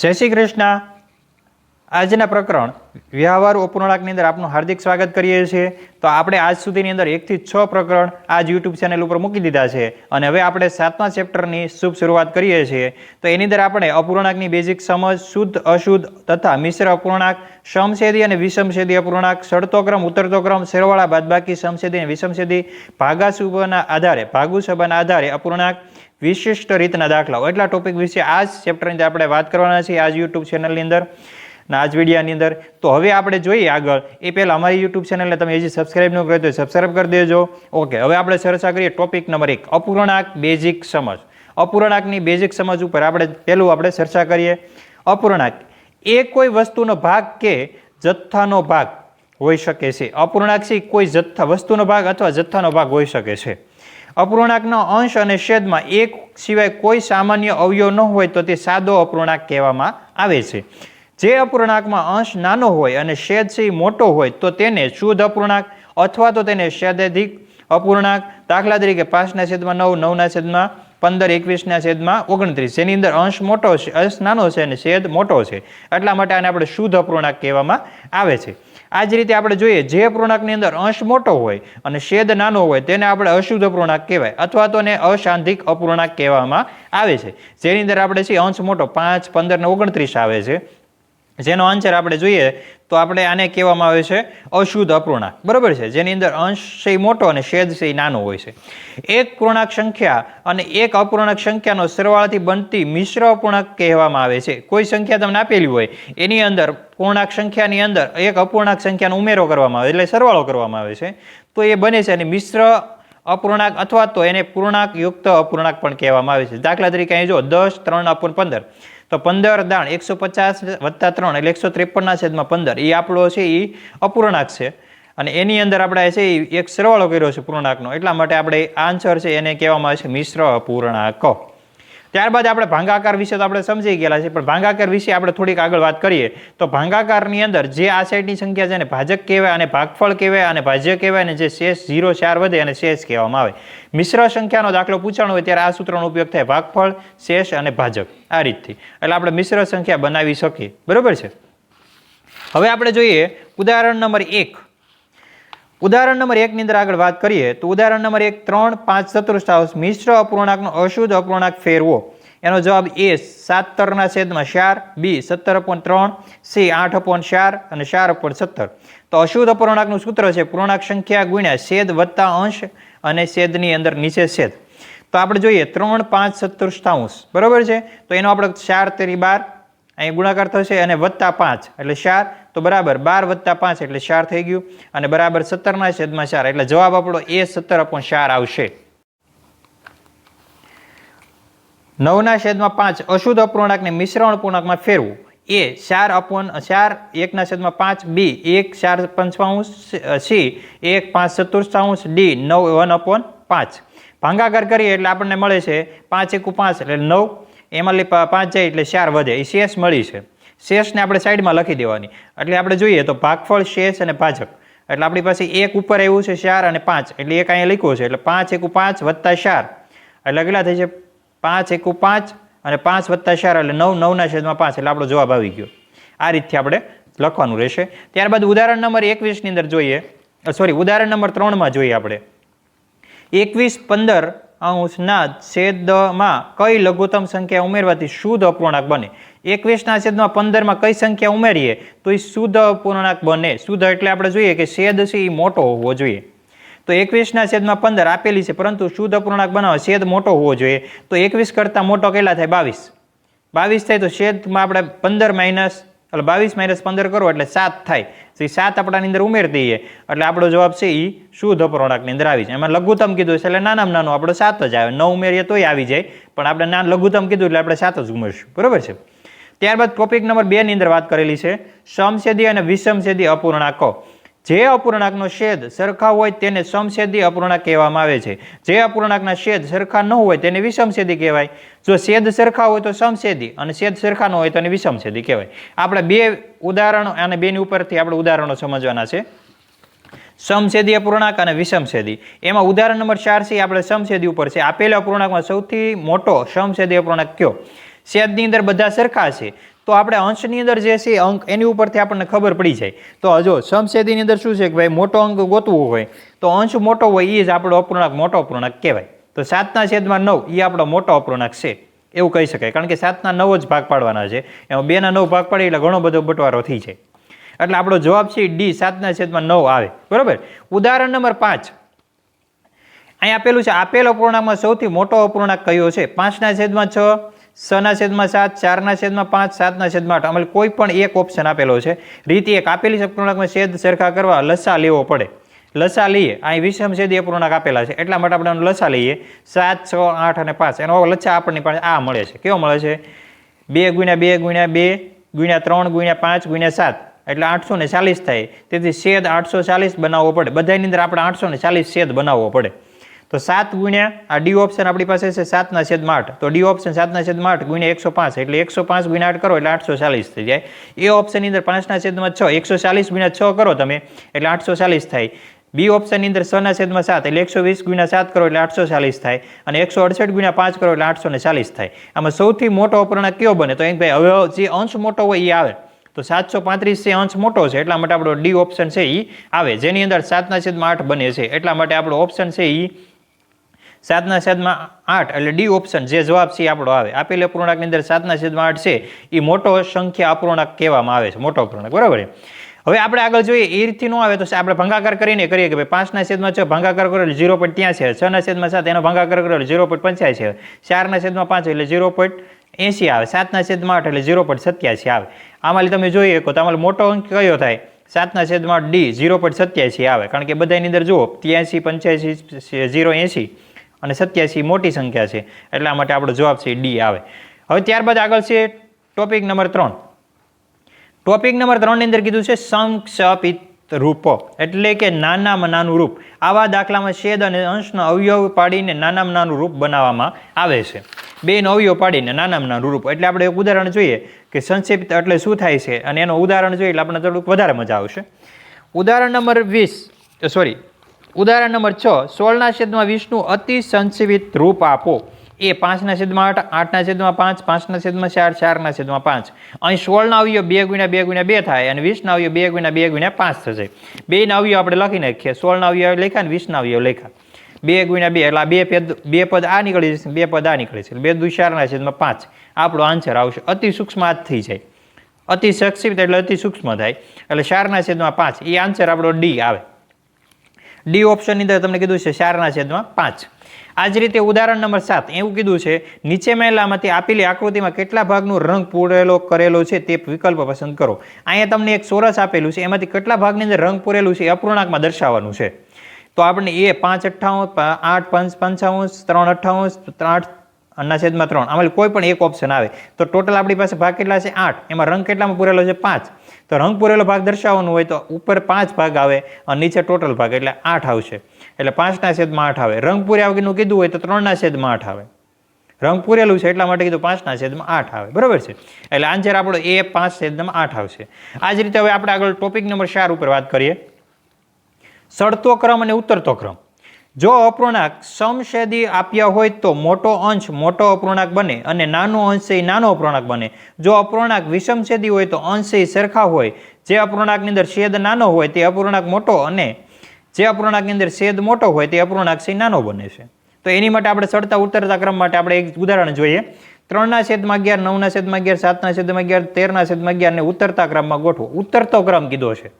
જય શ્રી કૃષ્ણ. આજના પ્રકરણ વ્યવહાર અપૂર્ણાંકની અંદર આપનું હાર્દિક સ્વાગત કરીએ છીએ. તો આપણે આજ સુધીની અંદર એકથી છ પ્રકરણ આજ યુટ્યુબ ચેનલ ઉપર મૂકી દીધા છે. અને હવે આપણે સાતમા ચેપ્ટરની શુભ શરૂઆત કરીએ છીએ. તો એની અંદર આપણે અપૂર્ણાંકની બેઝિક સમજ, શુદ્ધ, અશુદ્ધ તથા મિશ્ર અપૂર્ણાંક, સમછેદી અને વિષમછેદી અપૂર્ણાંક ચડતો ક્રમ, ઉતરતો ક્રમ, સરવાળા, બાદબાકી, સમછેદી અને વિષમછેદી ભાગાસુભના આધારે ભાગુસભાના આધારે અપૂર્ણાંક વિશિષ્ટ રીતના દાખલાઓ. એટલા ટોપિક વિશે આ જ ચેપ્ટરની આપણે વાત કરવાના છીએ, આજ યુટ્યુબ ચેનલની અંદર ના આજ વિડીયાની અંદર. તો હવે આપણે જોઈએ આગળ. એ પહેલાં અમારી યુટ્યુબ ચેનલને તમે હજી સબસ્ક્રાઇબ ન કરી તો સબસ્ક્રાઇબ કરી દેજો. ઓકે હવે આપણે ચર્ચા કરીએ ટોપિક નંબર એક, અપૂર્ણાંક બેઝિક સમજ. અપૂર્ણાંકની બેઝિક સમજ ઉપર આપણે પહેલું આપણે ચર્ચા કરીએ. અપૂર્ણાંક, એ કોઈ વસ્તુનો ભાગ કે જથ્થાનો ભાગ હોઈ શકે છે. અપૂર્ણાંક છે કોઈ જથ્થા, વસ્તુનો ભાગ અથવા જથ્થાનો ભાગ હોઈ શકે છે. અપૂર્ણાંકનો અંશ અને છેદમાં એક સિવાય કોઈ સામાન્ય અવયવ ન હોય તો તે સાદો અપૂર્ણાંક કહેવામાં આવે છે. જે અપૂર્ણાંકમાં અંશ નાનો હોય અને છેદ છે મોટો હોય તો તેને શુદ્ધ અપૂર્ણાંક અથવા તો તેને છેદાધિક અપૂર્ણાંક, દાખલા તરીકે પાંચના છેદમાં નવ, નવના છેદમાં પંદર, એકવીસના છેદમાં ઓગણત્રીસ. જેની અંદર અંશ મોટો છે, અંશ નાનો છે અને છેદ મોટો છે. એટલા માટે આને આપણે શુદ્ધ અપૂર્ણાંક કહેવામાં આવે છે. આ જ રીતે આપણે જોઈએ, જે પૂર્ણાંકની અંદર અંશ મોટો હોય અને છેદ નાનો હોય, તેને આપણે અશુદ્ધ પૂર્ણાંક કહેવાય અથવા તો એને અશાંતિક અપૂર્ણાંક કહેવામાં આવે છે. જેની અંદર આપણે છે, અંશ મોટો પાંચ, પંદર ને ઓગણત્રીસ આવે છે. જેનો આન્સર આપણે જોઈએ તો આપણે આને કહેવામાં આવે છે અશુદ્ધ અપૂર્ણાંક બરાબર છે? જેની અંદર અંશ મોટો અને છેદ છે નાનો હોય છે. એક પૂર્ણાંક સંખ્યા અને એક અપૂર્ણાંક સંખ્યાનો સરવાળાથી બનતી મિશ્ર અપૂર્ણાંક કહેવામાં આવે છે. કોઈ સંખ્યા તમને આપેલી હોય, એની અંદર પૂર્ણાંક સંખ્યાની અંદર એક અપૂર્ણાંક સંખ્યાનો ઉમેરો કરવામાં આવે, એટલે સરવાળો કરવામાં આવે છે. તો એ બને છે અને મિશ્ર અપૂર્ણાંક અથવા તો એને પૂર્ણાંક યુક્ત અપૂર્ણાંક પણ કહેવામાં આવે છે. દાખલા તરીકે અહીં જો દસ, ત્રણ, અપૂર્ણ પંદર. તો પંદર દાણ, એકસો પચાસ વત્તા ત્રણ એટલે એકસો ત્રેપનના છેદમાં પંદર. એ આપણો છે એ અપૂર્ણાંક છે. અને એની અંદર આપણે છે એ એક સરવાળો કર્યો છે પૂર્ણાંકનો. એટલા માટે આપણે આન્સર છે એને કહેવામાં આવે છે મિશ્ર અપૂર્ણાંક. ત્યારબાદ આપણે ભાંગાકાર વિશે તો આપણે સમજી ગયેલા છે પણ ભાંગાકાર વિશે આપણે થોડીક આગળ વાત કરીએ, તો ભાંગાકારની અંદર જે આ સાઈડની સંખ્યા છે એને ભાજક કહેવાય અને ભાગફળ કહેવાય અને ભાજ્ય કહેવાય અને જે શેષ ઝીરો ચાર વધે અને શેષ કહેવામાં આવે. મિશ્ર સંખ્યાનો દાખલો પૂછાણો હોય ત્યારે આ સૂત્રનો ઉપયોગ થાય ભાગફળ, શેષ અને ભાજક, આ રીતથી. એટલે આપણે મિશ્ર સંખ્યા બનાવી શકીએ. બરાબર છે? હવે આપણે જોઈએ ઉદાહરણ નંબર એક. ઉદાહરણ નંબર એકની અંદર આગળ વાત કરીએ, તો ઉદાહરણ નંબર એક, ત્રણ, પાંચ ચતુર્થાંશ મિશ્ર અપૂર્ણાંકનો અશુદ્ધ અપૂર્ણાંક ફેરવો. એનો જવાબ એ સાત તરના છેદમાં ચાર, બી, સત્તર અપોન ત્રણ, સી, આઠ અપોન ચાર અને ચાર અપોન સત્તર. તો અશુદ્ધ અપૂર્ણાંકનું સૂત્ર છે, પૂર્ણાંક સંખ્યા ગુણ્યા છેદ વત્તા અંશ અને છેદની અંદર નીચે છેદ. તો આપણે જોઈએ, ત્રણ, પાંચ ચતુર્થાંશ બરાબર છે? તો એનો આપણે ચાર તેરી બાર અહીં ગુણાકાર થશે અને વત્તા પાંચ, એટલે ચાર, તો બરાબર બાર વત્તા પાંચ એટલે ચાર થઈ ગયું, અને બરાબર સત્તરના છેદમાં ચાર, એટલે જવાબ આપણો એ સત્તર અપોન ચાર આવશે. નવના છેદમાં પાંચ, અશુદ્ધ અપૂર્ણાંકને મિશ્રણ પૂર્ણાંકમાં ફેરવું. એ ચાર અપોન, ચાર, એકના છેદમાં પાંચ, બી, એક, ચાર પંચાંશ સી, એક, પાંચ ચતુર્થાંશ ડી, નવ, વન અપોન પાંચ. ભાંગાકાર કરીએ એટલે આપણને મળે છે પાંચ એકુ પાંચ, એટલે નવ. એમાં પાંચ જાય એટલે ચાર વધે. એ શેષ મળી છે. શેષને આપણે સાઈડમાં લખી દેવાની. એટલે આપણે જોઈએ તો ભાગફળ, શેષ અને ભાજક. એટલે આપણી પાસે એક ઉપર આવ્યું છે ચાર અને પાંચ. એટલે એક અહીંયા લખ્યું છે. એટલે પાંચ એકુ પાંચ વત્તા ચાર. એટલે કેટલા થઈ છે? પાંચ એકુ પાંચ અને પાંચ વત્તા ચાર એટલે નવ. નવના છેદમાં પાંચ. એટલે આપણો જવાબ આવી ગયો. આ રીતથી આપણે લખવાનું રહેશે. ત્યારબાદ ઉદાહરણ નંબર એકવીસની અંદર જોઈએ. સોરી ઉદાહરણ નંબર ત્રણમાં જોઈએ આપણે. એકવીસ પંદર અંશના છેદમાં કઈ લઘુત્તમ સંખ્યા ઉમેરવાથી શુદ્ધ અપૂર્ણાંક બને? એકવીસના છેદમાં પંદરમાં કઈ સંખ્યા ઉમેરીએ તો એ શુદ્ધ અપૂર્ણાંક બને. શુદ્ધ એટલે આપણે જોઈએ કે છેદ છે એ મોટો હોવો જોઈએ. તો એકવીસના છેદમાં પંદર આપેલી છે, પરંતુ શુદ્ધ અપૂર્ણાંક બનાવવા છેદ મોટો હોવો જોઈએ. તો એકવીસ કરતાં મોટો કેટલા થાય? બાવીસ. બાવીસ થાય તો છેદમાં આપણે પંદર માઇનસ એટલે બાવીસ માઇનસ પંદર કરો એટલે સાત થાય. તો એ સાત આપણાની અંદર ઉમેરતી દઈએ. એટલે આપણો જવાબ છે એ શુદ્ધ અપૂર્ણાંકની અંદર આવી જાય. એમાં લઘુત્તમ કીધું છે એટલે નાનામાં નાનું આપણો સાત જ આવે. નવ ઉમેરીએ તોય આવી જાય. પણ આપણે ના લઘુત્તમ કીધું એટલે આપણે સાત જ ઉમેરશું. બરોબર છે? ત્યારબાદ ટોપિક નંબર બેની અંદર વાત કરેલી છે. સમછેદી અને વિષમછેદી અપૂર્ણાંકો. જે અપૂર્ણાંકનો છેદ સરખા હોય તેને સમછેદી અપૂર્ણાંક કહેવામાં આવે છે. જે અપૂર્ણાંકના છેદ સરખા ન હોય તેને વિષમછેદી કહેવાય. જો છેદ સરખા હોય તો સમછેદી અને છેદ સરખા ન હોય તો એને વિષમછેદી કહેવાય. આપણે બે ઉદાહરણો અને બેની ઉપરથી આપણે ઉદાહરણો સમજવાના છે. સમછેદી અપૂર્ણાંક અને વિષમછેદી એમાં ઉદાહરણ નંબર ચાર છે આપણે સમછેદી ઉપર છે. આપેલા અપૂર્ણાંકમાં સૌથી મોટો સમછેદી અપૂર્ણાંક કયો? છેદની અંદર બધા સરખા છે. તો આપણે અંશની અંદર જે છે અંક એની ઉપરથી આપણને ખબર પડી જાય. તો જો સમછેદીની અંદર શું છે કે ભાઈ મોટો અંક ગોતવો હોય, તો અંશ મોટો હોય એ જ આપણો અપૂર્ણાંક, મોટો અપૂર્ણાંક કહેવાય. તો સાતના છેદમાં નવ એ આપણો મોટો અપૂર્ણાંક છે, એવું કહી શકાય. કારણ કે સાતના નવ જ ભાગ પાડવાના છે. એમાં બેના નવ ભાગ પાડીએ એટલે ઘણો બધો બટવારો થઈ જાય. એટલે આપણો જવાબ છે ડી સાતના છેદમાં નવ આવે. બરાબર? ઉદાહરણ નંબર પાંચ. અહીં આપેલું છે, આપેલ અપૂર્ણાંકમાં સૌથી મોટો અપૂર્ણાંક કયો છે? પાંચના છેદમાં છ છના છેદમાં સાત, ચારના છેદમાં પાંચ, સાતના છેદમાં આઠ. અમારે કોઈ પણ એક ઓપ્શન આપેલો છે. રીતે એક આપેલી અપૂર્ણાંકમાં છેદ સરખા કરવા, લસા લેવો પડે. લસા લઈએ, અહીં વિષમ છેદી અપૂર્ણાંક આપેલા છે. એટલા માટે આપણે લસા લઈએ. સાત, છ, આઠ અને પાંચ. એનો લચ્છા આપણને પાસે આ મળે છે. કેવો મળે છે? બે ગુણ્યા બે ગુણ્યા બે ગુણ્યા ત્રણ ગુણ્યા પાંચ ગુણ્યા સાત. એટલે આઠસો ને ચાલીસ થાય. તેથી છેદ આઠસો ચાલીસ બનાવવો પડે. બધાની અંદર આપણે આઠસો ને ચાલીસ છેદ બનાવવો પડે. તો સાત ગુણ્યા, આ ડી ઓપ્શન આપણી પાસે છે સાતના છેદમાં આઠ. તો ડી ઓપ્શન સાતના છેદમાં આઠ ગુણ્યા એકસો પાંચ, એટલે એકસો પાંચ ગુણ્યા આઠ કરો, એટલે આઠસો ચાલીસ થઈ જાય. એ ઓપ્શનની અંદર પાંચના છેદમાં છ, એકસો ચાલીસ ગુણ્યા છ કરો તમે, એટલે આઠસો ચાલીસ થાય. બી ઓપ્શનની અંદર છના છેદમાં સાત, એટલે એકસો વીસ ગુણ્યા સાત કરો, એટલે આઠસો ચાલીસ થાય. અને એકસો અડસઠ ગુણ્યા પાંચ કરો, એટલે આઠસો ને ચાલીસ થાય. આમાં સૌથી મોટો અપૂર્ણાંક કયો બને? તો એક ભાઈ હવે જે અંશ મોટો હોય એ આવે. તો સાતસો પાંત્રીસ છે અંશ મોટો છે, એટલા માટે આપણો ડી ઓપ્શન છે એ આવે. જેની અંદર સાતના છેદમાં આઠ બને છે, એટલા માટે આપણો ઓપ્શન છે એ સાતના છેદમાં આઠ એટલે ડી ઓપ્શન જે જવાબ છે એ આપણો આવે. આપેલ અપૂર્ણાંકની અંદર સાતના છેદમાં આઠ છે. એ મોટો સંખ્યા અપૂર્ણાંક કહેવામાં આવે છે. મોટો અપૂર્ણાંક. બરાબર હવે આપણે આગળ જોઈએ એ રીતથી ન આવે તો આપણે ભંગાકાર કરીને કરીએ કે ભાઈ પાંચના છેદમાં છ, ભંગાકાર કરો ઝીરો પોઈન્ટ ત્યાં છે છના છેદમાં સાત, એનો ભંગાકાર કરેલો ઝીરો પોઈન્ટ પંચ્યાસી આવે. ચારના છેદમાં પાંચ એટલે ઝીરો પોઈન્ટ એંસી આવે. સાતના છેદમાં આઠ એટલે ઝીરો પોઈન્ટ સત્યાસી આવે. આમાં તમે જોઈએ તો તમારો મોટો અંક કયો થાય? સાતના છેદમાં ડી ઝીરો પોઈન્ટ સત્યાસી આવે. કારણ કે બધાની અંદર જુઓ ત્યાંસી, પંચ્યાસી, ઝીરો એંસી. અને સત્યાસી મોટી સંખ્યા છે. એટલા માટે આપણો જવાબ છે ડી આવે. હવે ત્યારબાદ આગળ છે ટોપિક નંબર ત્રણ. ટોપિક નંબર ત્રણની અંદર કીધું છે સંક્ષપિત રૂપો. એટલે કે નાનામાં નાનું રૂપ. આવા દાખલામાં છેદ અને અંશનો અવયવ પાડીને નાનામાં નાનું રૂપ બનાવવામાં આવે છે. બે અવયવ પાડીને નાનામાં નાનું રૂપ. એટલે આપણે એક ઉદાહરણ જોઈએ કે સંક્ષિપ્ત એટલે શું થાય છે? અને એનું ઉદાહરણ જોઈએ એટલે આપણને થોડુંક વધારે મજા આવશે. ઉદાહરણ નંબર વીસ. સોરી ઉદાહરણ નંબર છ, સોળના છેદમાં વીસનું અતિ સંક્ષિપ્ત રૂપ આપો. એ પાંચના છેદમાં આઠ, આઠના છેદમાં પાંચ, પાંચના છેદમાં ચાર, ચારના છેદમાં પાંચ. અહીં સોળના અવયવ બે ગુણ્યા બે ગુણ્યા બે થાય અને વીસના અવયવ બે ગુણ્યા બે ગુણ્યા પાંચ થશે. બેના અવયવ આપણે લખી નાખીએ. સોળના અવયવ લખ્યા અને વીસના અવયવ લખ્યા બે ગુણ્યા બે, એટલે બે પદ બે પદ આ નીકળી જશે બે પદ આ નીકળે છે બે દુ ચારના છેદમાં પાંચ. આપણો આન્સર આવશે. અતિ સૂક્ષ્મ આ થઈ જાય. અતિ સક્ષિપ્ત એટલે અતિ સૂક્ષ્મ થાય. એટલે ચારના છેદમાં પાંચ. એ આન્સર આપણો ડી આવે. ડી ઓપ્શનની અંદર તમને કીધું છે ચારના છેદમાં પાંચ. આ જ રીતે ઉદાહરણ નંબર સાત એવું કીધું છે, નીચે મહેલામાંથી આપેલી આકૃતિમાં કેટલા ભાગનો રંગ પૂરેલો કરેલો છે તે વિકલ્પ પસંદ કરો. અહીંયા તમને એક સોરસ આપેલું છે, એમાંથી કેટલા ભાગની અંદર રંગ પૂરેલું છે એ અપૂર્ણાંકમાં દર્શાવવાનું છે. તો આપણે એ પાંચ અઠ્ઠાવન આઠ, પંચ પંચાવન ત્રણ અઠ્ઠાવન આઠ અન્ના છેદમાં ત્રણ. આમાં કોઈ પણ એક ઓપ્શન આવે. તો ટોટલ આપણી પાસે ભાગ કેટલા છે? આઠ. એમાં રંગ કેટલામાં પૂરેલો છે? પાંચ. તો રંગ પૂરેલો ભાગ દર્શાવવાનો હોય તો ઉપર પાંચ ભાગ આવે અને નીચે ટોટલ ભાગ એટલે આઠ આવશે. એટલે પાંચના છેદમાં આઠ આવે. રંગ પૂર્યા વગરનું કીધું હોય તો ત્રણના છેદમાં આઠ આવે. રંગ પૂરેલું છે એટલા માટે કીધું પાંચના છેદમાં આઠ આવે. બરાબર છે? એટલે આન્સર આપણો એ પાંચ છેદમાં આઠ આવશે. આ જ રીતે હવે આપણે આગળ ટોપિક નંબર ચાર ઉપર વાત કરીએ. સડતો ક્રમ અને ઉતરતો ક્રમ. જો અપૂર્ણાંક સમછેદી આપ્યા હોય તો મોટો અંશ મોટો અપૂર્ણાંક બને અને નાનો અંશ એ નાનો અપૂર્ણાંક બને. જો અપૂર્ણાંક વિષમછેદી હોય તો અંશ એ સરખા હોય. જે અપૂર્ણાંકની અંદર છેદ નાનો હોય તે અપૂર્ણાંક મોટો અને જે અપૂર્ણાંકની અંદર છેદ મોટો હોય તે અપૂર્ણાંક છે નાનો બને છે. તો એની માટે આપણે ચડતા ઉતરતા ક્રમ માટે આપણે એક ઉદાહરણ જોઈએ. ત્રણના છેદમાં અગિયાર, નવના છેદમાં અગિયાર, સાતના છેદમાં અગિયાર, તેરના છેદમાં અગિયારને ઉતરતા ક્રમમાં ગોઠવો. ઉતરતો ક્રમ કીધો છે.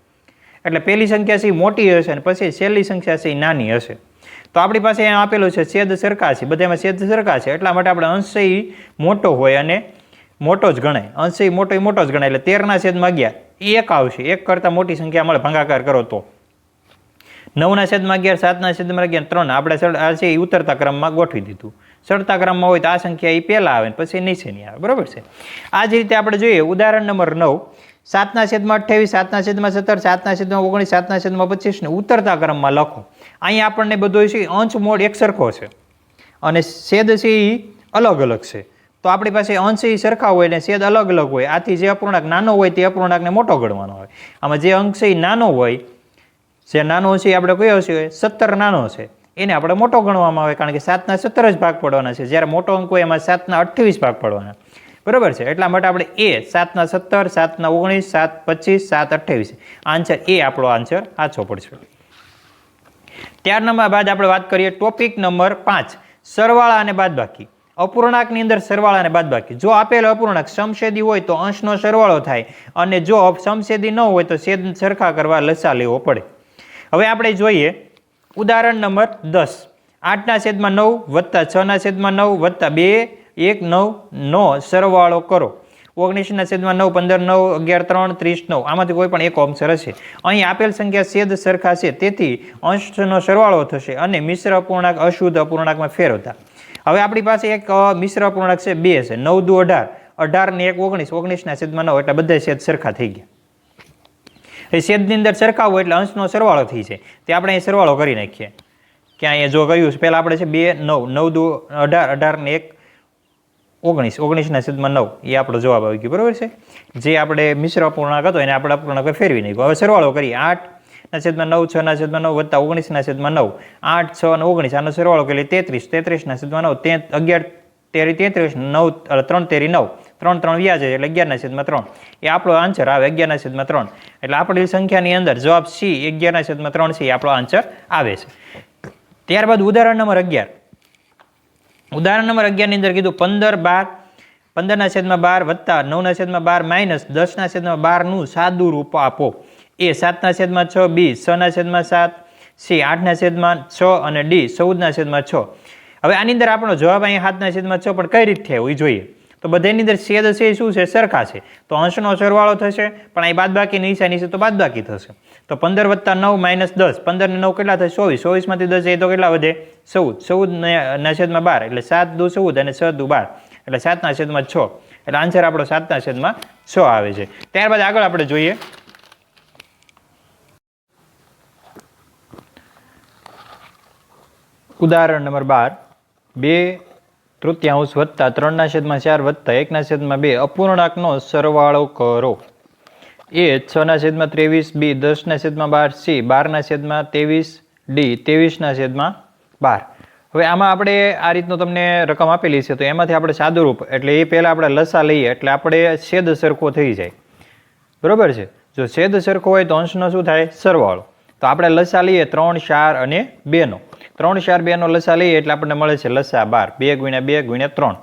એટલે પહેલી સંખ્યા છે મોટી હશે અને પછી છેલ્લી સંખ્યા છે નાની હશે. તો આપણી પાસે અહીંયા આપેલું છે, છેદ સરખા છે, બધામાં છેદ સરખા છે. એટલા માટે આપણે અંશ એ મોટો હોય અને મોટો જ ગણાય. અંશ એ મોટો મોટો જ ગણાય, એટલે તેરના છેદમાં એ એક આવશે. એક કરતાં મોટી સંખ્યા મળે, ભંગાકાર કરો તો. નવના છેદમાં અગિયાર સાતના છેદમાં અગિયાર ત્રણ. આપણે આ છે એ ઉતરતા ક્રમમાં ગોઠવી દીધું. ચડતા ક્રમમાં હોય તો આ સંખ્યા એ પહેલાં આવે પછી નીચેની આવે. બરાબર છે? આ જ રીતે આપણે જોઈએ, ઉદાહરણ નંબર નવ. સાતના છેદમાં અઠ્યાવીસ, સાતના છેદમાં સત્તર, સાતના છેદમાં ઓગણીસ, સાતના છેદમાં પચીસ ને ઉતરતા ક્રમમાં લખો. અહીંયા આપણને બધો છે અંશ મોડ એક સરખો છે. અને છેદ છે એ અલગ અલગ છે. તો આપણી પાસે અંશ એ સરખા હોય ને છેદ અલગ અલગ હોય. આથી જે અપૂર્ણાંક નાનો હોય તે અપૂર્ણાંકને મોટો ગણવાનો હોય. આમાં જે અંશ એ નાનો હોય, જે નાનો છે આપણે કયો છે? સત્તર નાનો છે. એને આપણે મોટો ગણવામાં આવે કારણ કે સાતના સત્તર જ ભાગ પડવાના છે. જ્યારે મોટો અંક હોય એમાં સાતના અઠ્યાવીસ ભાગ પડવાના. બરાબર છે? એટલા માટે આપણે એ સાતના સત્તર, સાતના ઓગણીસ, સાત પચીસ, સાત અઠ્ઠાવીસ. આન્સર એ આપણો આન્સર આછો પડશે. ત્યાર નંબર બાદ આપણે વાત કરીએ ટોપિક નંબર પાંચ, સરવાળા અને બાદબાકી. અપૂર્ણાંકની અંદર સરવાળા અને બાદબાકી. જો આપેલ અપૂર્ણાંક સમછેદી હોય તો અંશનો સરવાળો થાય અને જો સમછેદી ન હોય તો છેદ સરખા કરવા લસા લેવો પડે. હવે આપણે જોઈએ ઉદાહરણ નંબર દસ. આઠના છેદમાં નવ વત્તા છના છેદમાં નવ વત્તા બે એક નવ નો સરવાળો કરો. ઓગણીસના છેદમાં નવ, પંદર, નવ, અગિયાર, ત્રણ, ત્રીસ, નવ. આમાંથી કોઈ પણ એક ઓપ્શન હશે. અહીં આપેલ સંખ્યા છેદ સરખા છે. તેથી અંશનો સરવાળો થશે અને મિશ્ર અપૂર્ણાંક અશુદ્ધ અપૂર્ણાંકમાં ફેરવતા હવે આપણી પાસે એક મિશ્ર અપૂર્ણાંક છે, બે છે. નવ, દુ, અઢાર. અઢાર ને એક ઓગણીસ. ઓગણીસના છેદમાં નવ એટલે બધા છેદ સરખા થઈ ગયા. એ છેદની અંદર સરખા હોય એટલે અંશનો સરવાળો થઈ છે તે આપણે અહીં સરવાળો કરી નાખીએ. ક્યાં એ જો કર્યું પહેલાં આપણે છે બે, નવ. નવ, દુ, અઢાર. અઢાર ને એક ઓગણીસ, ઓગણીસના છેદમાં નવ. એ આપણો જવાબ આવી ગયો. બરાબર છે? જે આપણે મિશ્ર અપૂર્ણાંક હતો એને આપણે અપૂર્ણાંક ફેરવી નાખ્યો. હવે સરવાળો કરીએ. આઠના છેદમાં નવ, છના છેદમાં નવ વત્તા ઓગણીસના છેદમાં નવ. આઠ, છ અને ઓગણીસ. આનો સરવાળો કરીએ તેત્રીસ. તેત્રીસના છેદમાં નવ. તે, અગિયાર, તેરી તેત્રીસ, નવ ત્રણ તેરી નવ. ત્રણ ત્રણ વ્યાજ એટલે અગિયારના છેદમાં ત્રણ. એ આપણો આન્સર આવે અગિયારના છેદમાં ત્રણ. એટલે આપણી સંખ્યાની અંદર જવાબ સી, અગિયારના છેદમાં ત્રણ છે. એ આપણો આન્સર આવે છે. ત્યારબાદ ઉદાહરણ નંબર અગિયાર. ઉદાહરણ નંબર અગિયારની અંદર કીધું, પંદર બાર, પંદરના છેદમાં બાર વત્તા નવના છેદમાં બાર માઇનસ દસના છેદમાં બારનું સાદું રૂપ આપો. એ સાતના છેદમાં છ, બી છના છેદમાં સાત, સી આઠના છેદમાં છ અને ડી ચૌદના છેદમાં છ. હવે આની અંદર આપણો જવાબ અહીં સાતના છેદમાં છ, પણ કઈ રીતે થયો એ જોઈએ. તો બધાની અંદર છેદ છે શું છે? સરખા છે. તો અંશનો સરવાળો થશે, પણ અહીં બાદબાકી નહીં છે તો બાદબાકી થશે. તો પંદર વત્તા નવ માઇનસ દસ. પંદર ને નવ કેટલા થાય? ચોવીસ. ચોવીસમાંથી દસ એ તો કેટલા વધે? ચૌદ. ચૌદ ના બાર. એટલે સાત દુ ચૌદ અને છ દુ બાર. એટલે સાતના છેદમાં છ. એટલે આન્સર આપણો સાતના છેદમાં છ આવે છે. ત્યારબાદ આગળ આપણે જોઈએ. ઉદાહરણ નંબર બાર. બે તૃતીયાંશ વત્તા ત્રણના છેદમાં ચાર વત્તા એકના છેદમાં બે. અપૂર્ણાંકનો સરવાળો કરો. એ છના છેદમાં ત્રેવીસ, બી દસના છેદમાં બાર, સી બારના છેદમાં ત્રેવીસ, ડી ત્રેવીસના છેદમાં બાર. હવે આમાં આપણે આ રીતનું તમને રકમ આપેલી છે, તો એમાંથી આપણે સાદુરૂપ, એટલે એ પહેલાં આપણે લસા લઈએ, એટલે આપણે છેદ સરખો થઈ જાય. બરોબર છે? જો છેદ સરખો હોય તો અંશનો શું થાય? સરવાળો. તો આપણે લસા લઈએ ત્રણ, ચાર અને બેનો. ત્રણ, ચાર, બેનો લસા લઈએ એટલે આપણને મળે છે લસા બાર. બે ગુણ્યા બે ગુણ્યા ત્રણ.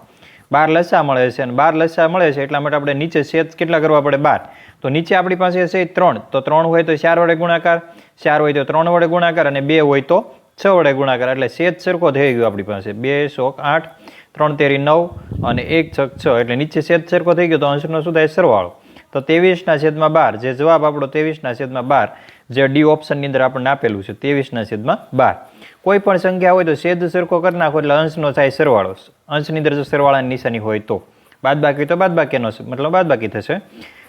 બાર લસા મળે છે અને બાર લસા મળે છે એટલા માટે આપણે નીચે છેદ કેટલા કરવા પડે? બાર. તો નીચે આપણી પાસે છે ત્રણ. તો ત્રણ હોય તો ચાર વડે ગુણાકાર, ચાર હોય તો ત્રણ વડે ગુણાકાર અને બે હોય તો છ વડે ગુણાકાર. એટલે સેજ સરખો થઈ ગયો આપણી પાસે. બે શોક આઠ, ત્રણ, તેરી, નવ અને એક, છક, છ. એટલે નીચે સેજ સરખો થઈ ગયો તો અંશનો શું થાય? સરવાળો. તો તેવીસના છેદમાં બાર. જે જવાબ આપણો તેવીસના છેદમાં બાર, જે ડી ઓપ્શનની અંદર આપણને આપેલું છે તેવીસના છેદમાં બાર. કોઈ પણ સંખ્યા હોય તો છેદ સરખો કરી નાખો એટલે અંશનો થાય સરવાળો. અંશની અંદર જો સરવાળાની નિશાની હોય તો. બાદબાકી તો બાદબાકીનો મતલબ બાદબાકી થશે.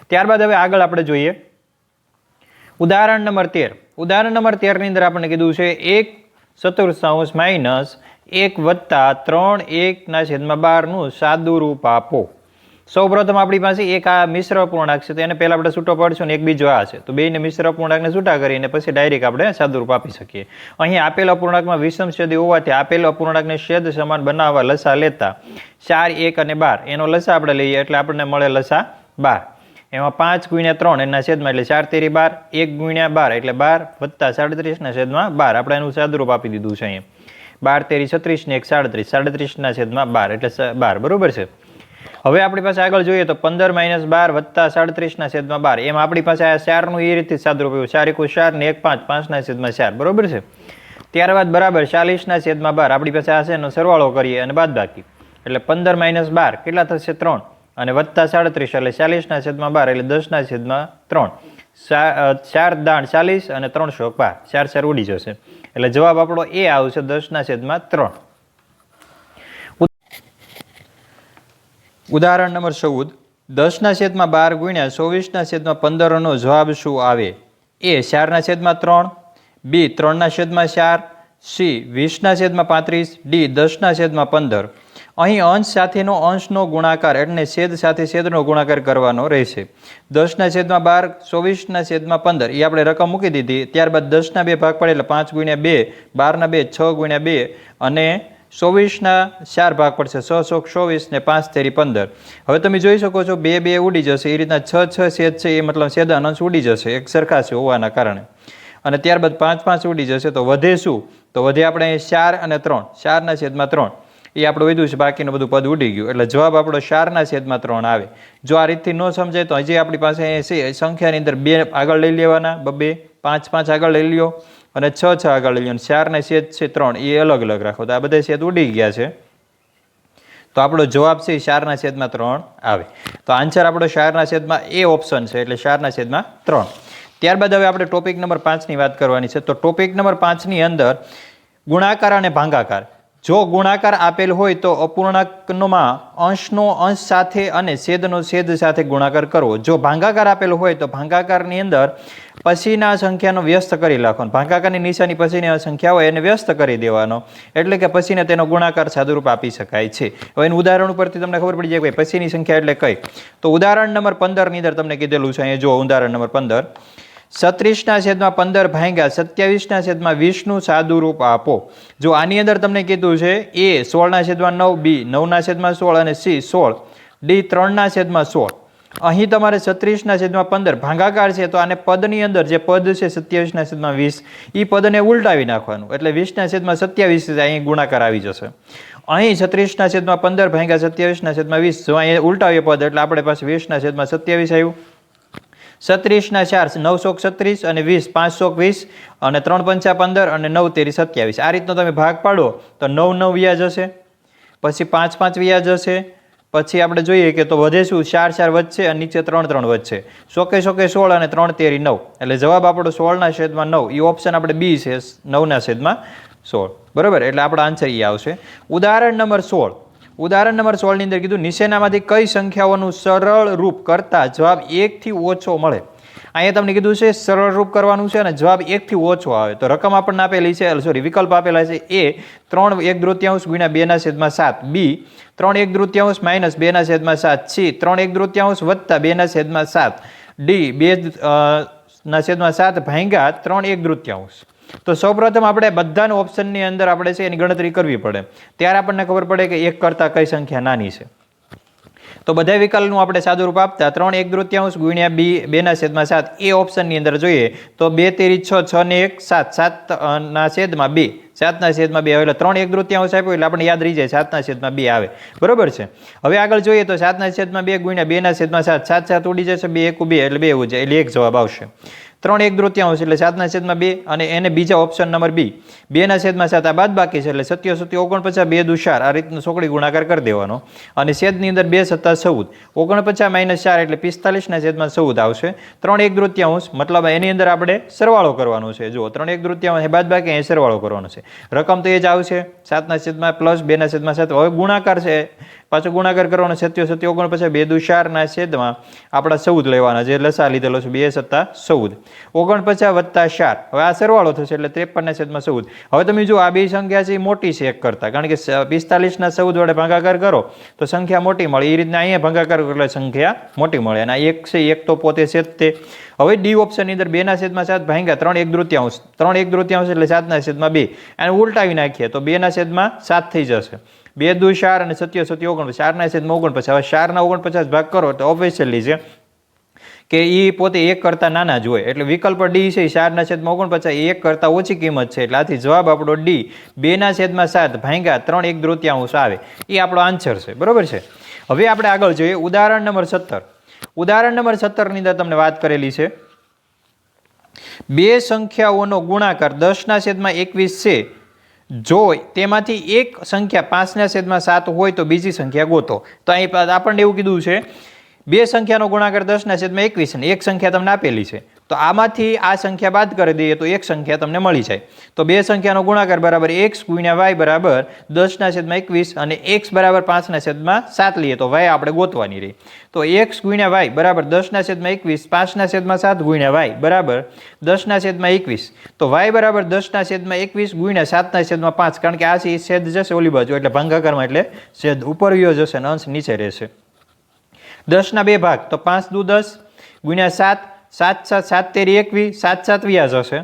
ત્યારબાદ હવે આગળ આપણે જોઈએ. ઉદાહરણ નંબર તેર. ઉદાહરણ નંબર તેરની અંદર આપણને કીધું છે એક ચતુર્થાંશ માઇનસ એક વત્તા ત્રણ એકના છેદમાં બારનું સાદું રૂપ આપો. સૌપ્રથમ આપણી પાસે એક આ મિશ્ર પૂર્ણાંક છે, તો એને પહેલાં આપણે છૂટો પાડશું ને એક બીજો આ છે. તો બેને મિશ્ર પૂર્ણાંકને છૂટા કરીને પછી ડાયરેક્ટ આપણે સાદુરૂપ આપી શકીએ. અહીં આપેલ અપૂર્ણાંકમાં વિષમ છેદી હોવાથી આપેલ અપૂર્ણાંકને છેદ સમાન બનાવવા લસા લેતા ચાર, એક અને બાર. એનો લસા આપણે લઈએ એટલે આપણને મળે લસા બાર. એમાં પાંચ ગુણ્યા ત્રણ એના છેદમાં એટલે ચાર તેરી બાર, એક ગુણ્યા બાર એટલે બાર વત્તા સાડત્રીસના છેદમાં બાર. આપણે એનું સાદરૂપ આપી દીધું છે અહીંયા. બાર તેરી છત્રીસ ને એક સાડત્રીસ. સાડત્રીસના છેદમાં બાર એટલે બાર. બરાબર છે? હવે આપણી પાસે આગળ જોઈએ તો પંદર માઇનસ બાર વત્તા સાડત્રીસના છેદમાં બાર. એમ આપણી પાસે આ ચારનું એ રીતે સાદરૂપ એવું. ચાર એકુ ચાર ને એક પાંચ. પાંચના છેદમાં ચાર. બરોબર છે? ત્યારબાદ બરાબર ચાલીસના છેદમાં બાર. આપણી પાસે આ છે એનો સરવાળો કરીએ અને બાદ બાકી એટલે પંદર માઇનસ બાર કેટલા થશે? ત્રણ. અને વત્તા સાડત્રીસ એટલે ચાલીસના છેદમાં બાર એટલે દસના છેદમાં ત્રણ. ચાર દાણ ચાલીસ અને ત્રણસો બાર. ચાર ચાર ઉડી જશે. એટલે જવાબ આપણો એ આવશે દસના છેદમાં ત્રણ. ઉદાહરણ નંબર ચૌદ. દસના છેદમાં બાર ગુણ્યા ચોવીસના છેદમાં પંદરનો જવાબ શું આવે? એ ચારના છેદમાં ત્રણ, બી ત્રણના છેદમાં ચાર, સી વીસના છેદમાં પાંત્રીસ, ડી દસના છેદમાં પંદર. અહીં અંશ સાથેનો અંશનો ગુણાકાર એટલે છેદ સાથે છેદનો ગુણાકાર કરવાનો રહેશે. દસના છેદમાં બાર, ચોવીસના છેદમાં પંદર એ આપણે રકમ મૂકી દીધી. ત્યારબાદ દસના બે ભાગ પડે એટલે પાંચ ગુણ્યા બે, બારના બે, છ ગુણ્યા બે, અને ચોવીસના ચાર ભાગ પડશે. છ સો, ચોવીસ ને પાંચ તેરી પંદર. હવે તમે જોઈ શકો છો બે બે ઉડી જશે. એ રીતના છ છ છેદ છે એ મતલબ છેદાન અંશ ઉડી જશે. એક સરખા છે હોવાના કારણે. અને ત્યારબાદ પાંચ પાંચ ઉડી જશે તો વધે શું? તો વધે આપણે ચાર અને ત્રણ. ચારના છેદમાં ત્રણ. એ આપણું વધ્યું છે, બાકીનું બધું પદ ઉડી ગયું. એટલે જવાબ આપણો ચારના છેદમાં ત્રણ આવે. જો આ રીતથી ન સમજાય તો હજી આપણી પાસે છે સંખ્યાની અંદર બે આગળ લઈ લેવાના બબે પાંચ પાંચ આગળ લઈ લ્યો અને છ છ આગળ લઈ લ્યો. શારના છેદ છે ત્રણ, એ અલગ અલગ રાખો. તો આ બધા છેદ ઉડી ગયા છે. તો આપણો જવાબ છે શારના છેદમાં ત્રણ આવે. તો આન્સર આપણો શારના છેદમાં એ ઓપ્શન છે, એટલે શારના છેદમાં ત્રણ. ત્યારબાદ હવે આપણે ટોપિક નંબર પાંચની વાત કરવાની છે. તો ટોપિક નંબર પાંચની અંદર ગુણાકાર અને ભાંગાકાર. જો ગુણાકાર આપેલ હોય તો અપૂર્ણાંકમાં અંશનો અંશ સાથે અને છેદનો છેદ સાથે ગુણાકાર કરવો. જો ભાંગાકાર આપેલ હોય તો ભાંગાકારની અંદર પછીના સંખ્યાનો વ્યસ્ત કરી નાખવાનો ભાંગાકારની નિશાની પછીની સંખ્યા હોય એને વ્યસ્ત કરી દેવાનો. એટલે કે પછીને તેનો ગુણાકાર સાદુરૂપ આપી શકાય છે. હવે એનું ઉદાહરણ ઉપરથી તમને ખબર પડી જાય કે પછીની સંખ્યા એટલે કઈ? તો ઉદાહરણ નંબર પંદરની અંદર તમને કીધેલું છે અહીંયા જો ઉદાહરણ નંબર પંદર. સત્રીસના છેદમાં પંદર ભાંગ્યા સત્યાવીસના છેદમાં વીસનું સાદું રૂપ આપો. જો આની અંદર તમને કીધું છે એ સોળના છેદમાં નવ, બી નવના છેદમાં સોળ અને સી સોળ, ડી ત્રણના છેદમાં સોળ. અહીં તમારે છત્રીસના છેદમાં પંદર ભાંગાકાર છે, તો આને પદની અંદર જે પદ છે સત્યાવીસના છેદમાં વીસ એ પદને ઉલટાવી નાખવાનું. એટલે વીસના છેદમાં સત્યાવીસ અહીં ગુણાકાર આવી જશે. અહીં છત્રીસના છેદમાં પંદર ભાંગ્યા સત્યાવીસના છેદમાં વીસ, જો અહીં ઉલટાવીએ પદ, એટલે આપણે પાસે વીસના છેદમાં સત્યાવીસ આવ્યું. સત્રીસના ચાર, નવસો છત્રીસ અને વીસ, પાંચસો વીસ અને ત્રણ પંચા પંદર અને નવ તેરી સત્યાવીસ. આ રીતનો તમે ભાગ પાડો તો નવ નવ વ્યાજ હશે, પછી પાંચ પાંચ વ્યાજ હશે, પછી આપણે જોઈએ કે તો વધે શું? ચાર ચાર વધશે અને નીચે ત્રણ ત્રણ વધશે. સોકે સોકે સોળ અને ત્રણ તેરી નવ. એટલે જવાબ આપણો સોળના છેદમાં નવ. એ ઓપ્શન આપણે બી છે, નવના છેદમાં સોળ. બરાબર? એટલે આપણો આન્સર એ આવશે. ઉદાહરણ નંબર સોળ. ઉદાહરણ નંબર સોળની અંદર કીધું નીચેનામાંથી કઈ સંખ્યાઓનું સરળ રૂપ કરતા જવાબ એકથી ઓછો મળે? અહીંયા તમને કીધું છે, સરળ રૂપ કરવાનું છે અને જવાબ એકથી ઓછો આવે. તો રકમ આપણને આપેલી છે સોરી વિકલ્પ આપેલા છે એ ત્રણ એક દૃત્યાંશ ગુણ્યા બેના છેદમાં સાત, બી ત્રણ એક દૃત્યાંશ માઇનસ બેના છેદમાં સાત, સી ત્રણ એક દૃત્યાંશ વત્તા બેના છેદમાં સાત, ડી બે ના છેદમાં સાત ભાંગ્યા ત્રણ એક તૃતીયાંશ તો સૌપ્રથમ આપણે બધાના ઓપ્શનની અંદર આપણે છે એની ગણતરી કરવી પડે. ત્યારે આપણને ખબર પડે કે એક કરતાં કઈ સંખ્યા નાની છે. તો બધા વિકલ્પનું આપણે સાદુરૂપ આપતા ત્રણ એક તૃતીયાંશ ગુણ્યા બી બેના છેદમાં સાત, એ ઓપ્શનની અંદર જોઈએ તો બે તેરી છ છ ને એક, સાત સાતના છેદમાં બે સાતના છેદમાં બે આવે એટલે ત્રણ એક તૃતીયાંશ આપ્યો એટલે આપણે યાદ રહી જાય સાતના છેદમાં બે આવે. બરોબર છે? હવે આગળ જોઈએ તો સાતના છેદમાં બે ગુણ્યા બેના છેદમાં સાત સાત સાત ઉડી જશે, બે એકુ બે એટલે બે એવું જાય એટલે એક જવાબ આવશે. ત્રણ એક દૃત્યાંશ એટલે સાતના છેદમાં બે અને એને બીજા ઓપ્શન નંબર બી. બેના છેદમાં સાત આ બાદ બાકી છે. એટલે સત્ય સત્ય ઓગણપચાસ, બે દુષાર આ રીતનો સોકડી ગુણાકાર કરી દેવાનો. અને છેદની અંદર બે સત્તા ચૌદ. ઓગણપચાસ માઇનસ ચાર એટલે પિસ્તાલીસના છેદમાં ચૌદ આવશે. ત્રણ એક દૃત્યાંશ મતલબ એની અંદર આપણે સરવાળો કરવાનો છે. જુઓ, ત્રણ એક દૃત્યાંશ એ બાદ બાકી અહીં સરવાળો કરવાનો છે. રકમ તો એ જ આવશે. સાતના છેદમાં પ્લસ, બેના છેદમાં સાત. હવે ગુણાકાર છે. પાછો ગુણાકાર કરવાનો સત્યો સત્ય ઓગણપચાસ, બે દુ ચારના છેદમાં આપણા ચૌદ લેવાના જે લસા લીધેલો છે, બે સત્તા ચૌદ. ઓગણપચાસ વત્તા ચાર. હવે આ સરવાળો થશે, એટલે ત્રેપનના છેદમાં ચૌદ. હવે તમે જો આ બે સંખ્યા છે, એ મોટી છે એક કરતાં. કારણ કે પિસ્તાલીસના ચૌદ વડે ભાગાકાર કરો, તો સંખ્યા મોટી મળે. એ રીતના અહીંયા ભાગાકાર કરો, એટલે સંખ્યા મોટી મળે. અને આ એક છે, એક તો પોતે છે તે હવે ડી ઓપ્શનની અંદર બેના છેદમાં સાત ભાંગ્યા ત્રણ, એક તૃતીયાંશ ત્રણ, એક તૃતીયાંશ એટલે સાતના છેદમાં બે. અને ઉલટાવી નાખીએ, તો બેના છેદમાં સાત થઈ જશે. બે દુ ચાર અને સત્ય સત્ય ઓગણપચાસ ચારના છેદમાં ઓગણપચાસ હવે ચારના ઓગણપચાસ ભાગ કરો તો ઓબ્વિયસલી છે કે એ પોતે એક કરતાં નાના જ હોય. એટલે વિકલ્પ ડી છે એ ચારના છેદમાં ઓગણપચાસ એક કરતાં ઓછી કિંમત છે. એટલે આથી જવાબ આપણો ડી. બેના છેદમાં સાત ભાંગ્યા ત્રણ એક દ્રુત્યાંશ આવે. એ આપણો આન્સર છે. બરોબર છે? હવે આપણે આગળ જોઈએ ઉદાહરણ નંબર સત્તર. ઉદાહરણ નંબર સત્તરની અંદર તમને વાત કરેલી છે. બે સંખ્યાઓનો ગુણાકાર દસના છેદમાં એકવીસ છે. જો તેમાંથી એક સંખ્યા પાંચના છેદમાં સાત હોય તો બીજી સંખ્યા ગોતો. તો અહીં આપણને એવું કીધું છે, બે સંખ્યાનો ગુણાકાર દસના છેદમાં એકવીસ અને એક સંખ્યા તમને આપેલી છે. તો આમાંથી આ સંખ્યા બાદ કરી દઈએ તો એક સંખ્યા તમને મળી જાય. તો બે સંખ્યાનો ગુણાકાર બરાબર એક્સ ગુણ્યા વાય બરાબર દસના છેદમાં એકવીસ અને એક્સ બરાબર પાંચના છેદમાં સાત લઈએ તો વાય આપણે ગોતવાની રહી. તો એક્સ ગુણ્યા વાય બરાબર દસના છેદમાં એકવીસ, પાંચના છેદમાં સાત ગુણ્યા વાય બરાબર દસના છેદમાં એકવીસ. તો વાય બરાબર દસના છેદમાં એકવીસ ગુણ્યા સાતના છેદમાં પાંચ કારણ કે આ છે છેદ જશે ઓલી બાજુ એટલે ભંગાકારમાં એટલે છેદ ઉપર વ્યો જશે અને અંશ નીચે રહેશે. દસના બે ભાગ તો પાંચ દુ દસ ગુણ્યા સાત સાત સાત સાત તેરી એકવી, સાત સાત વ્યાજ હશે.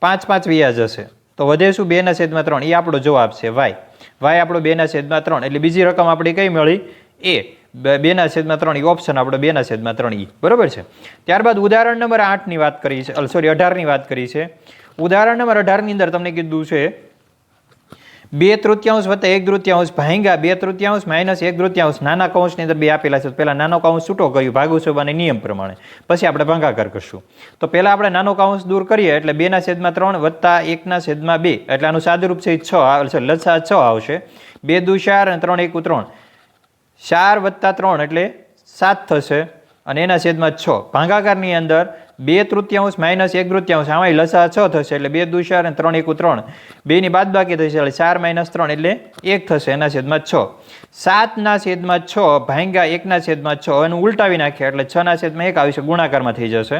પાંચ પાંચ વ્યાજ હશે. તો વધે શું? બેના છેદમાં ત્રણ. એ આપણો જવાબ છે વાય. વાય આપણો બેના છેદમાં ત્રણ. એટલે બીજી રકમ આપણી કઈ મળી? એ. બેના છેદમાં ત્રણ. એ ઓપ્શન આપણો બેના છેદમાં ત્રણ ઈ. બરાબર છે? ત્યારબાદ ઉદાહરણ નંબર આઠની વાત કરી છે. સોરી અઢારની વાત કરી છે. ઉદાહરણ નંબર અઢારની અંદર તમને કીધું છે બે તૃતીયાંશ વત્તા એક તૃતીયાંશ ભાંગ્યા બે તૃતીયાંશ માઇનસ એક તૃતીયાંશ. નાના કૌંસની અંદર બે આપેલા છે. પહેલા નાનો કૌંસ છૂટો કર્યું. ભાગુસભાના નિયમ પ્રમાણે. પછી આપણે ભાંગાકાર કરશું. તો પહેલાં આપણે નાનો કૌંસ દૂર કરીએ એટલે બેના છેદમાં ત્રણ વત્તા એકના છેદમાં બે. એટલે આનું સાદુરૂપ છે છ આવશે લસા છ આવશે. બે દુ ચાર અને ત્રણ એકુ ત્રણ. ચાર વત્તા ત્રણ એટલે સાત થશે અને એના છેદમાં છ. ભાંગાકારની અંદર બે તૃતીયાંશ માઇનસ એક તૃતીયાંશ આમાં લસા છ થશે એટલે બે દુ અને ત્રણ એકુ ત્રણ. બેની બાદ બાકી થશે એટલે ચાર માઇનસ ત્રણ એટલે એક થશે, એના છેદમાં છ. સાતના છેદમાં છ, ભાંગ્યા એકના છેદમાં છ એનું ઉલટાવી નાખીએ એટલે છના છેદમાં એક આવશે ગુણાકારમાં થઈ જશે.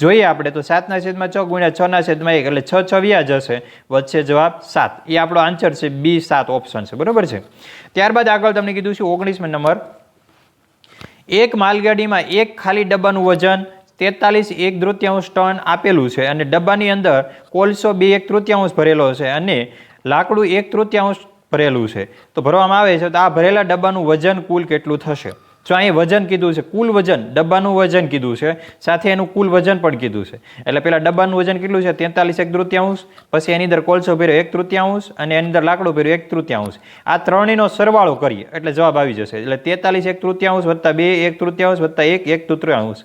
જોઈએ આપણે તો સાતના છેદમાં છ ગુણ્યા છના છેદમાં એક એટલે છ છ વ્યા જશે, વચ્ચે જવાબ સાત. એ આપણો આન્સર છે બી સાત ઓપ્શન છે, બરોબર છે? ત્યારબાદ આગળ તમને કીધું છે ઓગણીસમી નંબર. એક માલગાડીમાં એક ખાલી ડબ્બાનું વજન તેતાલીસ એક તૃતીયાંશ ટન આપેલું છે અને ડબ્બાની અંદર કોલસો બે એક તૃતીયાંશ ભરેલો છે અને લાકડું એક તૃતીયાંશ ભરેલું છે. તો ભરવામાં આવે છે તો આ ભરેલા ડબ્બાનું વજન કુલ કેટલું થશે? જો અહીં વજન કીધું છે, કુલ વજન, ડબ્બાનું વજન કીધું છે, સાથે એનું કુલ વજન પણ કીધું છે. એટલે પેલા ડબ્બાનું વજન કેટલું છે? તેતાલીસ એક તૃતીયાંશ, પછી એની અંદર કોલસો ભર્યો એક તૃતીયાંશ અને એની અંદર લાકડું ભર્યું એક તૃતીયાંશ. આ ત્રણેયનો સરવાળો કરીએ, એટલે જવાબ આવી જશે. એટલે તેતાલીસ એક તૃતીયાંશ વત્તા બે એક તૃતીયાંશ વત્તા એક એક તૃતીયાંશ.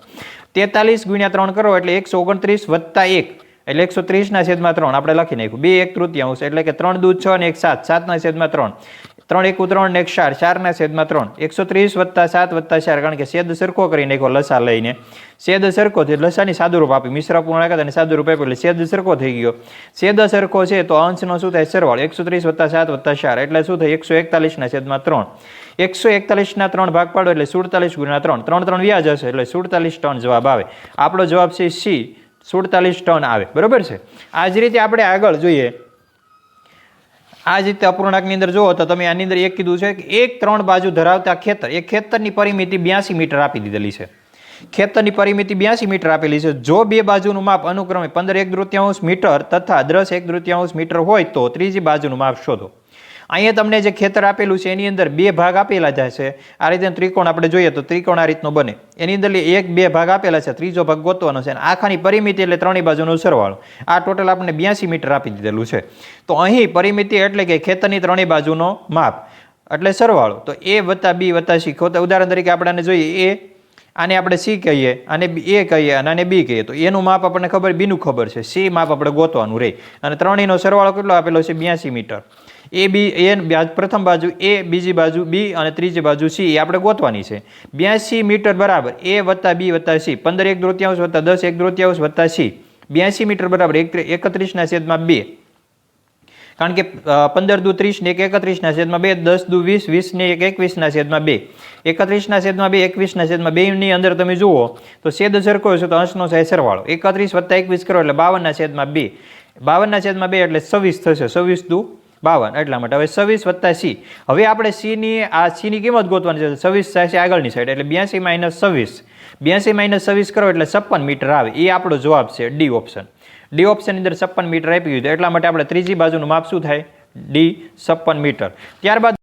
તેતાલીસ ગુણ્યા ત્રણ કરો એટલે એકસો ઓગણત્રીસ વત્તા એક. એટલે એકસો ત્રીસના છેદમાં ત્રણ. આપણે લખી નાખ્યું. બે એક તૃતીયાંશ. એટલે કે ત્રણ દૂધ છ અને એક સાત. સાતના છેદમાં ત્રણ. ત્રણ એકુ ત્રણ ને એક ચાર ચારના છેદમાં ત્રણ. એકસો ત્રીસ વત્તા સાત વત્તા ચાર, કારણ કે છેદ સરખો કરીને એક લસા લઈને છેદ સરખો થયો લસાની સાદુરૂપ આપી, મિશ્ર પૂર્ણાંક અને સાદુરૂપ આપ્યું, એટલે છેદ સરખો થઈ ગયો. છેદ સરખો છે તો અંશનો શું થાય? સરવાળો. એકસો ત્રીસ વત્તા સાત વત્તા ચાર, એટલે શું થાય? એકસો એકતાલીસના છેદમાં ત્રણ. એકસો એકતાલીસના ત્રણ ભાગ પાડો, એટલે સુડતાલીસ ગુણ્યા ત્રણ. ત્રણ ત્રણ વ્યાજ હશે, એટલે સુડતાલીસ ટન જવાબ આવે. આપણો જવાબ છે સી, સુડતાલીસ ટન આવે. બરાબર છે? આ જ રીતે આપણે આગળ જોઈએ. આ જ રીતે અપૂર્ણાંકની અંદર જુઓ તો તમે આની અંદર એક કીધું છે કે એક ત્રણ બાજુ ધરાવતા ખેતર, એ ખેતરની પરિમિતિ બ્યાસી મીટર આપી દીધેલી છે. ખેતરની પરિમિતિ બ્યાસી મીટર આપેલી છે. જો બે બાજુનું માપ અનુક્રમે પંદર એક દૃત્યાંશ મીટર તથા દસ એક દૃત્યાંશ મીટર હોય તો ત્રીજી બાજુનું માપ શોધો. અહીંયા તમને જે ખેતર આપેલું છે, એની અંદર બે ભાગ આપેલા જાય છે. આ રીતે ત્રિકોણ આપણે જોઈએ તો ત્રિકોણ આ રીતનો બને. એની અંદર એક, બે ભાગ આપેલા છે, ત્રીજો ભાગ ગોતવાનો છે અને આખાની પરિમિતિ એટલે ત્રણેય બાજુનો સરવાળો. આ ટોટલ આપણને બ્યાસી મીટર આપી દીધેલું છે. તો અહીં પરિમિતિ એટલે કે ખેતરની ત્રણેય બાજુનો માપ એટલે સરવાળો. તો એ વત્તા બી વત્તા સી. ખોતા ઉદાહરણ તરીકે આપણે જોઈએ, એ, આને આપણે સી કહીએ અને એ કહીએ અને આને બી કહીએ. તો એનું માપ આપણને ખબર, બીનું ખબર છે. સી માપ આપણે ગોતવાનું રહે અને ત્રણેયનો સરવાળો કેટલો આપેલો છે? બ્યાસી મીટર. એ બી, એ પ્રથમ બાજુ એ, બીજી બાજુ બી અને ત્રીજી બાજુ સી, એ આપણે ગોતવાની છે. બ્યાસી મીટર બરાબર, એ વત્તા બી વત્તા સી, પંદર એક દ્રોત્યાંશ વત્તા દસ એક દ્રોત્યાંશ વત્તા સી. બ્યાસી મીટર બરાબર, એક એકત્રીસના છેદમાં બે. કારણ કે પંદર દુ ત્રીસ ને એક એકત્રીસના છેદમાં બે, દસ દુ વીસ વીસ ને એક એકવીસના છેદમાં બે. એકત્રીસના છેદમાં બે, એકવીસના છેદમાં બેની અંદર તમે જુઓ, તો છેદ સરખો છે તો અંશનો છે સરવાળો. એકત્રીસ વત્તા એકવીસ કરો એટલે બાવનના છેદમાં બે. બાવનના છેદમાં બે એટલે છવ્વીસ થશે. છવ્વીસ દુ બાવન. એટલા માટે હવે છવ્વીસ વત્તા સી. હવે આપણે સીની, આ સીની કિંમત ગોતવાની છે? છવ્વીસ થશે આગળની સાઈડ એટલે બ્યાસી માઇનસ છવ્વીસ. બ્યાસી માઇનસ છવ્વીસ કરો એટલે છપ્પન મીટર આવે. એ આપણો જવાબ છે ડી ઓપ્શન ડી ઓપ્શન અંદર છપ્પન મીટર આપી દીધું એટલા માટે આપણે ત્રીજી બાજુનું માપ શું થાય? ડી છપ્પન મીટર. ત્યારબાદ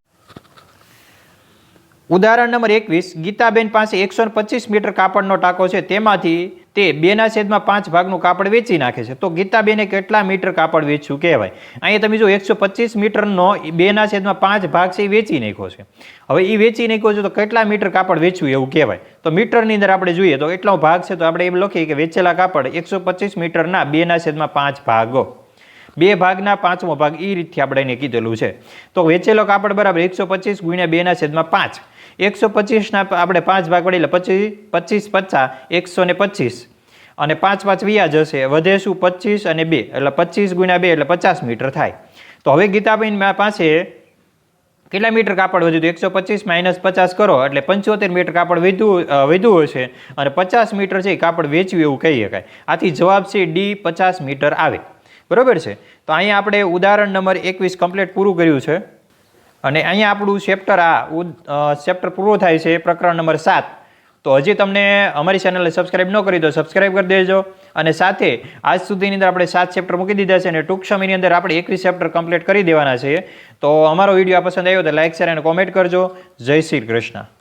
ઉદાહરણ નંબર એકવીસ, ગીતાબેન પાસે એકસો પચીસ મીટર કાપડનો ટાંકો છે. તેમાંથી તે બેના છેદમાં પાંચ ભાગનું કાપડ વેચી નાખે છે. તો ગીતાબેને કેટલા મીટર કાપડ વેચ્યું કહેવાય? અહીંયા તમે જો એકસો પચીસ મીટરનો બેના છેદમાં પાંચ ભાગ છે એ વેચી નાખ્યો છે. હવે એ વેચી નાખ્યો છે તો કેટલા મીટર કાપડ વેચ્યું એવું કહેવાય? તો મીટરની અંદર આપણે જોઈએ તો એટલો ભાગ છે તો આપણે એમ લખીએ કે વેચેલા કાપડ એકસો પચીસ મીટરના બેના છેદમાં પાંચ ભાગો. બે ભાગના પાંચમો ભાગ એ રીતથી આપણે એને કીધેલું છે. તો વેચેલો કાપડ બરાબર એકસો પચીસ ગુણ્યા બેના છેદમાં પાંચ. એકસો પચીસના આપણે પાંચ ભાગ પડે એટલે પચીસ પચીસ પચાસ, એકસો ને પચીસ. અને પાંચ પાંચ વ્યાજ હશે વધે શું? પચીસ અને બે. એટલે પચીસ ગુણ્યા બે એટલે પચાસ મીટર થાય. તો હવે ગીતાબેન પાસે કેટલા મીટર કાપડ વધ્યું તો એકસો પચીસ માઇનસ પચાસ કરો, એટલે પંચોતેર મીટર કાપડ વધ્યું વધ્યું હશે. અને પચાસ મીટર છે એ કાપડ વેચ્યું એવું કહી શકાય આથી જવાબ છે ડી, પચાસ મીટર આવે. બરાબર છે? તો અહીંયા આપણે ઉદાહરણ નંબર એકવીસ કમ્પ્લીટ પૂરું કર્યું છે. અને અહીંયા આપણું ચેપ્ટર આ ચેપ્ટર પૂરું થાય છે, પ્રકરણ નંબર સાત. તો હજી તમને અમારી ચેનલને સબસ્ક્રાઇબ ન કરી તો સબસ્ક્રાઇબ કરી દેજો. અને સાથે આજ સુધીની અંદર આપણે સાત ચેપ્ટર મૂકી દીધા છે અને ટૂંક સમયની અંદર આપણે એકવીસ ચેપ્ટર કમ્પ્લીટ કરી દેવાના છે. તો અમારો વીડિયો પસંદ આવ્યો તો લાઇક શેર અને કોમેન્ટ કરજો. જય શ્રી કૃષ્ણ.